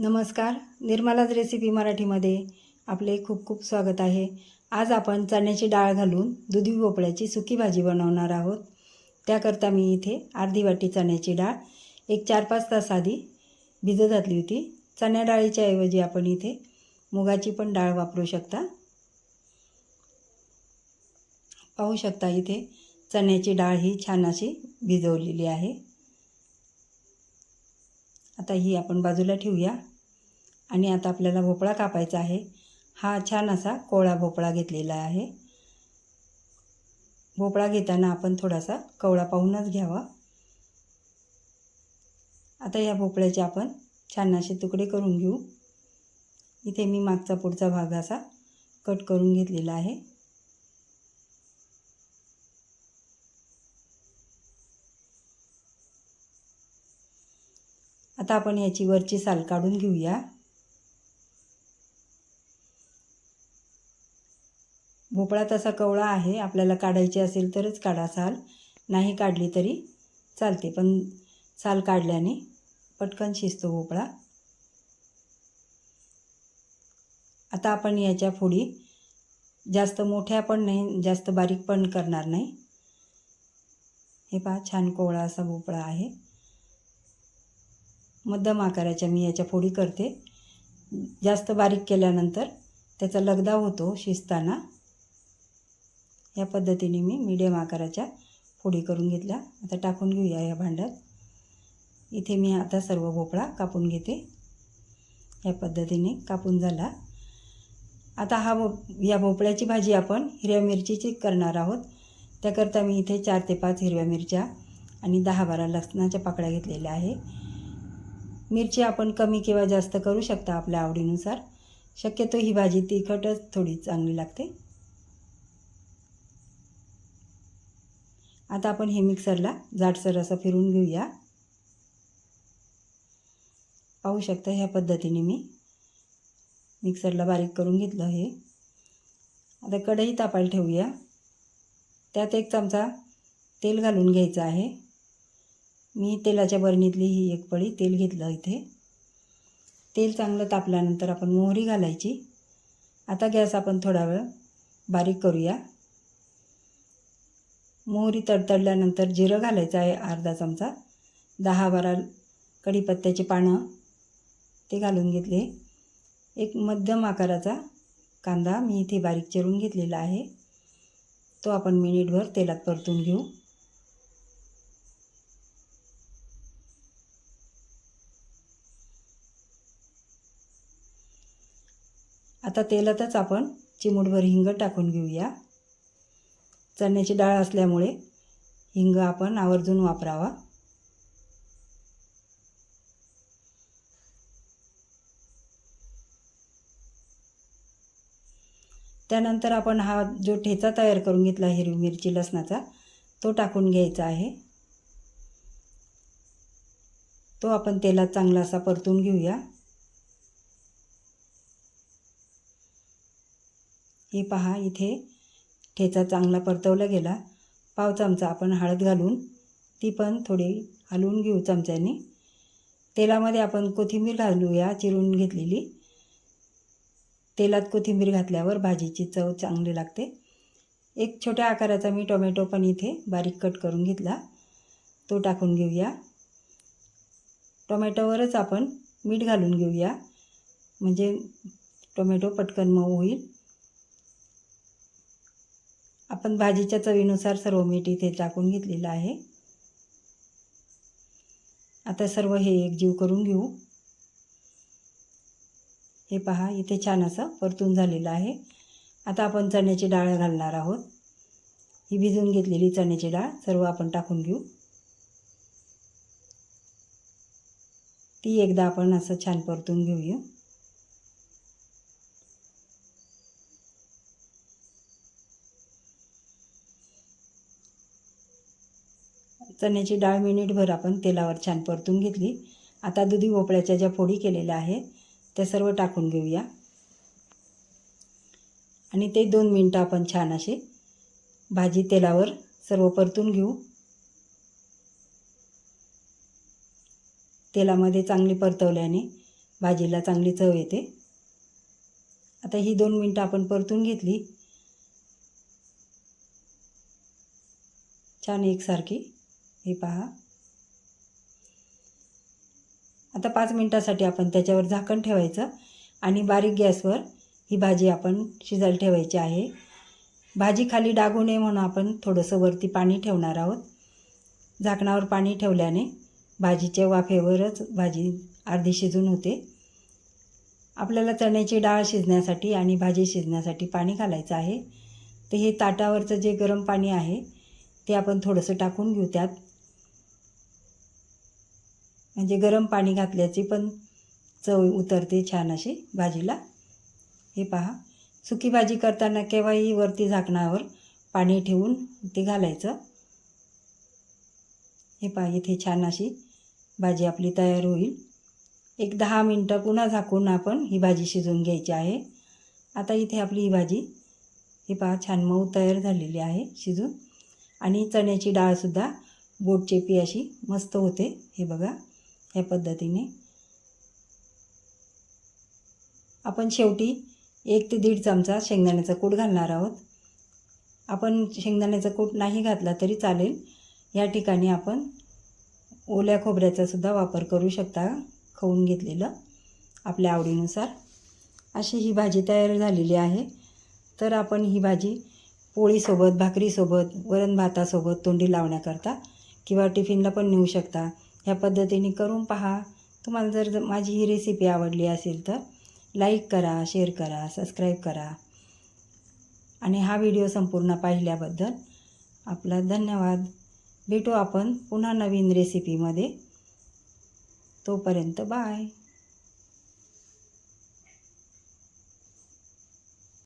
नमस्कार निर्मलाज रेसिपी मराठीमध्ये आपले खूप खूप स्वागत आहे. आज आपण चण्याची डाळ घालून दुधी भोपळ्याची सुकी भाजी बनवणार आहोत. त्याकरता मी इथे अर्धी वाटी चण्याची डाळ एक चार पाच तास आधी भिजत घातली होती. चण्या डाळीच्या ऐवजी आपण इथे मुगाची पण डाळ वापरू शकता. पाहू शकता इथे चण्याची डाळ ही छान अशी भिजवलेली आहे. आता ही आपण बाजूला ठेवूया. आणि आता आपल्याला भोपळा कापायचा आहे. हा छान असा कोवळा भोपळा घेतलेला आहे. भोपळा घेताना आपण थोडासा कवळा पाहूनच घ्यावा. आता या भोपळ्याचे आपण छान असे तुकडे करून घेऊ. इथे मी मागचा पुढचा भाग असा कट करून घेतलेला आहे. आता आपण याची वरची साल काढून घेऊया. भोपळा तसा कवळा आहे आपल्याला काढायची असेल तरच काढा साल. नाही काढली तरी चालते पण साल काढल्याने पटकन शिजतो भोपळा. आता आपण याच्या फोडी जास्त मोठ्या पण नाही जास्त बारीक पण करणार नाही. हे पहा छान कोवळा असा भोपळा आहे. मध्यम आकाराच्या मी याच्या फोडी करते. जास्त बारीक केल्यानंतर त्याचा लगदा होतो शिजताना. या पद्धतीने मी मीडियम आकाराच्या फोडी करून घेतल्या. आता टाकून घेऊया या भांड्यात. इथे मी आता सर्व भोपळा कापून घेते. या पद्धतीने कापून झाला. आता हा भो या भोपळ्याची भाजी आपण हिरव्या मिरचीची करणार आहोत. त्याकरता मी इथे चार ते पाच हिरव्या मिरच्या आणि दहा बारा लसणाच्या पाकळ्या घेतलेल्या आहे. मिरची आपण कमी किंवा जास्त करू शकता आपल्या आवडीनुसार. शक्यतो ही भाजी तिखटच थोडी चांगली लागते. आता आपण हे मिक्सरला जाडसर असं फिरून घेऊया. पाहू शकता ह्या पद्धतीने मी मिक्सरला बारीक करून घेतलं हे आता कढई तापायला ठेवूया. त्यात एक चमचा तेल घालून घ्यायचं आहे. मी तेलाच्या बरणीतली ही एक पळी तेल घेतलं इथे. तेल चांगलं तापल्यानंतर आपण मोहरी घालायची. आता गॅस आपण थोडा वेळ बारीक करूया. मोहरी तडतडल्यानंतर जिरं घालायचं आहे अर्धा चमचा. दहा बारा कढीपत्त्याचे पानं ते घालून घेतले. एक मध्यम आकाराचा कांदा मी इथे बारीक चिरून घेतलेला आहे. तो आपण मिनिटभर तेलात परतून घेऊ. आता तेलातच आपण चिमूटभर हिंग टाकून घेऊया. चण्याची डाळ असल्यामुळे हिंग आपण आवर्जून वापरावा. त्यानंतर आपण हा जो ठेचा तयार करून घेतला हिरवी मिरची लसणाचा तो टाकून घ्यायचा आहे. तो आपण तेलात चांगला असा परतून घेऊया. हे पहा इथे ठेचा चांगला परतवला गेला. पाव चमचा आपण हळद घालून ती पण थोडी हलवून घेऊ चमच्याने. तेलामध्ये आपण कोथिंबीर घालूया चिरून घेतलेली. तेलात कोथिंबीर घातल्यावर भाजीची चव चांगली लागते. एक छोट्या आकाराचा मी टोमॅटो पण इथे बारीक कट करून घेतला. तो टाकून घेऊया. टोमॅटोवरच आपण मीठ घालून घेऊया. म्हणजे टोमॅटो पटकन मऊ होईल. आपण भाजीच्या चवीनुसार सर्व मीठ इथे टाकून घेतलेलं आहे. आता सर्व हे एकजीव करून घेऊ. हे पहा इथे छान असं परतून झालेलं आहे. आता आपण चण्याची डाळ घालणार आहोत. ही भिजून घेतलेली चण्याची डाळ सर्व आपण टाकून घेऊ. ती एकदा आपण असं छान परतून घेऊया. चण्याची डाळ मिनिटभर आपण तेलावर छान परतून घेतली. आता दुधी भोपळ्याच्या ज्या फोडी केलेल्या आहेत त्या सर्व टाकून घेऊया. आणि ते दोन मिनटं आपण छान असे भाजी तेलावर सर्व परतून घेऊ. तेलामध्ये चांगली परतवल्याने भाजीला चांगली चव येते. आता ही दोन मिनटं आपण परतून घेतली. छान एकसारखी हे पहा. आता पाच मिनटासाठी आपण त्याच्यावर झाकण ठेवायचं आणि बारीक गॅसवर ही भाजी आपण शिजायला ठेवायची आहे. भाजी खाली डागू नये म्हणून आपण थोडंसं वरती पाणी ठेवणार आहोत. झाकणावर पाणी ठेवल्याने भाजीच्या वाफेवरच भाजी अर्धी शिजून होते. आपल्याला चण्याची डाळ शिजण्यासाठी आणि भाजी शिजण्यासाठी पाणी घालायचं आहे. तर हे ताटावरचं जे गरम पाणी आहे ते आपण थोडंसं टाकून घेऊ त्यात. म्हणजे गरम पाणी घातल्याची पण चव उतरते छान अशी भाजीला. हे पहा. सुकी भाजी करताना केव्हाही वरती झाकणावर पाणी ठेवून ते घालायचं. हे पहा इथे छान अशी भाजी आपली तयार होईल. एक दहा मिनटं पुन्हा झाकून आपण ही भाजी शिजवून घ्यायची आहे. आता इथे आपली ही भाजी हे पहा छान मऊ तयार झालेली आहे शिजून. आणि चण्याची डाळसुद्धा बोटचेपी अशी मस्त होते. हे बघा. ह्या पद्धतीने. आपण शेवटी एक ते दीड चमचा शेंगदाण्याचा कूट घालणार आहोत. आपण शेंगदाण्याचा कूट नाही घातला तरी चालेल. या ठिकाणी आपण ओल्या खोबऱ्याचा सुद्धा वापर करू शकता खाऊन घेतलेलं आपल्या आवडीनुसार. अशी ही भाजी तयार झालेली आहे. तर आपण ही भाजी पोळीसोबत भाकरीसोबत वरण भातासोबत तोंडी लावण्याकरता किंवा टिफिनला पण नेऊ शकता. ह्या पद्धतीने करून पहा. तुम्हाला जर माझी ही रेसिपी आवडली असेल तर लाईक करा शेअर करा सबस्क्राईब करा. आणि हा व्हिडिओ संपूर्ण पाहिल्याबद्दल आपला धन्यवाद. भेटू आपण पुन्हा नवीन रेसिपीमध्ये तोपर्यंत बाय